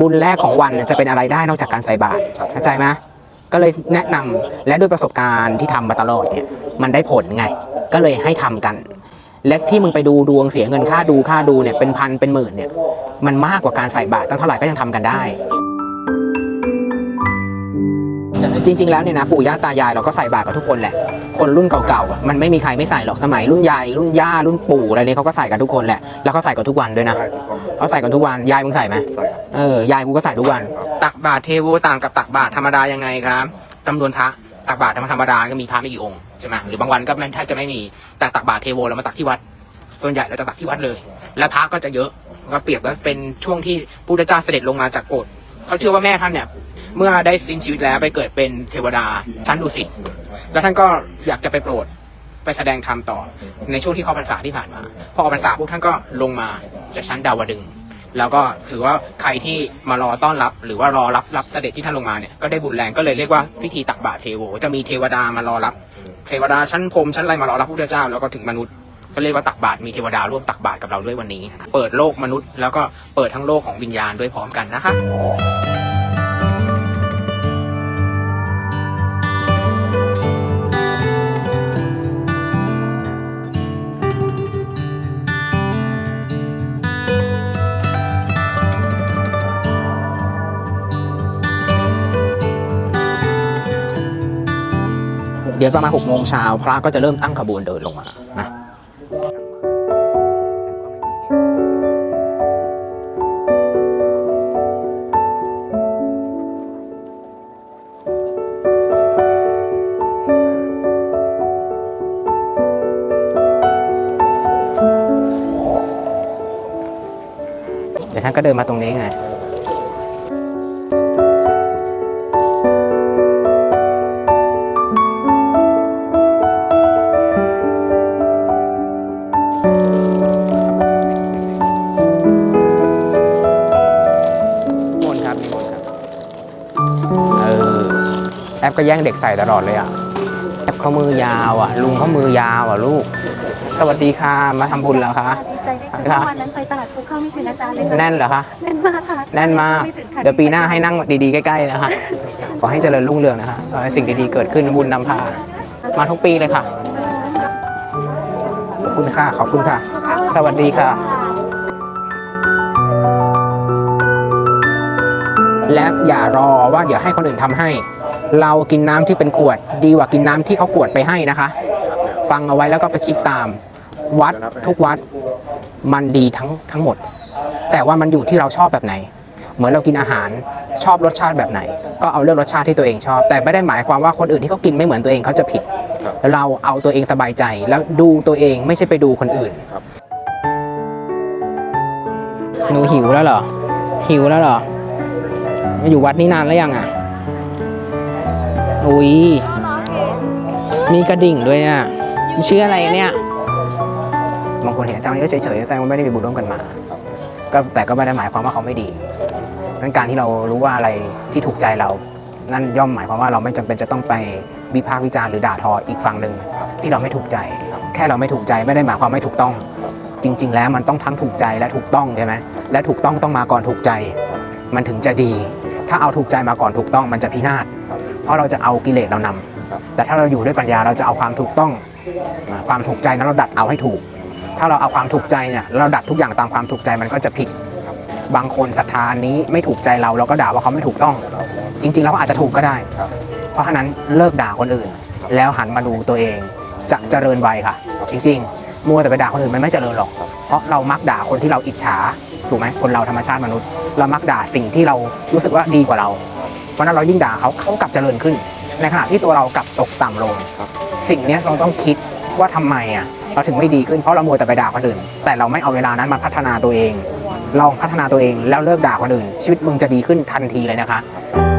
บุญแรกของวันเนี่ยจะเป็นอะไรได้นอกจากการใส่บาตรเข้าใจไหมก็เลยแนะนำและด้วยประสบการณ์ที่ทำมาตลอดเนี่ยมันได้ผลไง ก็เลยให้ทำกัน และที่มึงไปดูดวงเสียเงินค่าดูค่าดูเนี่ยเป็นพันเป็นหมื่นเนี่ยมันมากกว่าการใส่บาตรตั้งเท่าไหร่ก็ยังทำกันได้ จริง ๆ แล้วเนี่ยนะปู่ย่าตายายเราก็ใส่บาตรกับทุกคนแหละ คนรุ่นเก่าๆอะมันไม่มีใครไม่ใส่หรอกสมัยรุ่นยายรุ่นย่ารุ่นปู่อะไรเนี่ยเขาก็ใส่กันทุกคนแหละแล้วเขาใส่กันทุกวันด้วยนะใช่ถูกต้องเขาใส่กันทุกวันยายมึงใส่ไหมใส่ครับเออยายกูก็ใส่ทุกวัน ตักบาตรเทโวต่างกับตักบาตรธรรมดายังไงครับจำนวนพระตักบาตรธรรมดาก็มีพระไม่กี่องค์ใช่ไหมหรือบางวันก็ไม่แทบจะไม่มีแต่ตักบาตรเทโวเรามาตักที่วัด ส่วนใหญ่เราจะตักที่วัดเลย และพระก็จะเยอะก็เปรียบว่าเป็นช่วงที่พุทธเจ้าเสด็จลงมาจากโกฏเขาเชื่อว่าแม่ท่านเนี่ย เมื่อได้สิ้นชีวิตแล้วไปเกิดเป็นเทวดาชั้นดุสิต แล้วท่านก็อยากจะไปโปรดไปแสดงธรรมต่อในช่วงที่เข้าพรรษาที่ผ่านมาพอออกพรรษาปุ๊บท่านก็ลงมาจากชั้นดาวดึงแล้วก็ถือว่าใครที่มารอต้อนรับ หรือว่ารอรับรับเสด็จที่ท่านลงมาเนี่ยก็ได้บุญแรงก็เลยเรียกว่าพิธีตักบาตรเทโว จะมีเทวดามารอรับ เทวดาชั้นพรมชั้นไรมารอรับพระพุทธเจ้าแล้วก็ถึงมนุษย์ก็เรียกว่าตักบาตรมีเทวดาร่วมตักบาตรกับเราด้วยวันนี้ เปิดโลกมนุษย์ แล้วก็เปิดทั้งโลกของวิญญาณด้วยพร้อมกันนะคะ เดี๋ยวประมาณหกโมงเช้าพระก็จะเริ่มตั้งขบวนเดินลงมานะเดี๋ยวท่านก็เดินมาตรงนี้ไง ปก็แย่งเด็กใส่ตลอดเลยอะแอปเขามือยาวอะ ลุงเขามือยาวอะลูก สวัสดีค่ะมาทำบุญแล้วคะดีใจได้เจอวันนั้นไปตลาดภูเข้าไม่ถึงอาจารย์เลยค่ะแน่นเหรอคะแน่นมากค่ะแน่นมากไถึงค่ะเดี๋ยวปีหน้าให้นั่งดีๆใกล้ๆนะคะ ขอให้เจริญรุ่งเรืองนะคะขอให้สิ่งดีๆเกิดขึ้นบุญนำพา มาทุกปีเลยค่ะขอบคุณค่ะขอบคุณค่ะ สวัสดีค่ะ และอย่ารอว่าเดี๋ยวให้คนอื่นทำให้ เรากินน้ำที่เป็นขวด ดีกว่ากินน้ำที่เขากวดไปให้นะคะ ฟังเอาไว้แล้วก็ไปคิดตาม วัดทุกวัดมันดีทั้งทั้งหมด แต่ว่ามันอยู่ที่เราชอบแบบไหน เหมือนเรากินอาหารชอบรสชาติแบบไหน ก็เอาเลือกรสชาติที่ตัวเองชอบ แต่ไม่ได้หมายความว่าคนอื่นที่เขากินไม่เหมือนตัวเองเขาจะผิด เราเอาตัวเองสบายใจ แล้วดูตัวเองไม่ใช่ไปดูคนอื่นหนูหิวแล้วเหรอหิวแล้วเหรอมาอยู่วัดนี้นานแล้วยังอะ อุ้ยมีกระดิ่งด้วยอะชื่ออะไรเนี่ยบางคนเห็นเจ้านี้ก็เฉยๆแสดงว่าไม่ได้มีบุญร่วมกันมา ก็แต่ก็ไม่ได้หมายความว่าเขาไม่ดีนั้นการที่เรารู้ว่าอะไรที่ถูกใจเรา นั่นย่อมหมายความว่าเราไม่จำเป็นจะต้องไปวิพากษ์วิจารณ์หรือด่าทออีกฝั่งหนึ่งที่เราไม่ถูกใจ แค่เราไม่ถูกใจไม่ได้หมายความไม่ถูกต้อง จริง ๆ แล้วมันต้องทั้งถูกใจและถูกต้องใช่ไหมและถูกต้องต้องมาก่อนถูกใจ มันถึงจะดี ถ้าเอาถูกใจมาก่อนถูกต้องมันจะพินาศเพราะเราจะเอากิเลสเรานำแต่ถ้าเราอยู่ด้วยปัญญาเราจะเอาความถูกต้องอ่าความถูกใจนั้นเราดัดเอาให้ถูก ถ้าเราเอาความถูกใจเนี่ยเราดัดทุกอย่างตามความถูกใจมันก็จะผิด บางคนศรัทธาอันนี้ไม่ถูกใจเราเราก็ด่าว่าเขาไม่ถูกต้อง จริงๆแล้วเขาอาจจะถูกก็ได้ เพราะฉะนั้นเลิกด่าคนอื่น แล้วหันมาดูตัวเองจะเจริญไวค่ะ จริงๆมัวแต่ไปด่าคนอื่นมันไม่เจริญหรอก เพราะเรามักด่าคนที่เราอิจฉา ถูกไหมคนเราธรรมชาติมนุษย์ เรามักด่าสิ่งที่เรารู้สึกว่าดีกว่าเรา เพราะฉะนั้นเรายิ่งด่าเขาเขากลับเจริญขึ้น ในขณะที่ตัวเรากลับตกต่ำลงสิ่งเนี้ยเราต้องคิดว่าทำไมอะเราถึงไม่ดีขึ้นเพราะเรามัวแต่ไปด่าคนอื่น แต่เราไม่เอาเวลานั้นมาพัฒนาตัวเองลองพัฒนาตัวเองแล้วเลิกด่าคนอื่น ชีวิตมึงจะดีขึ้นทันทีเลยนะคะค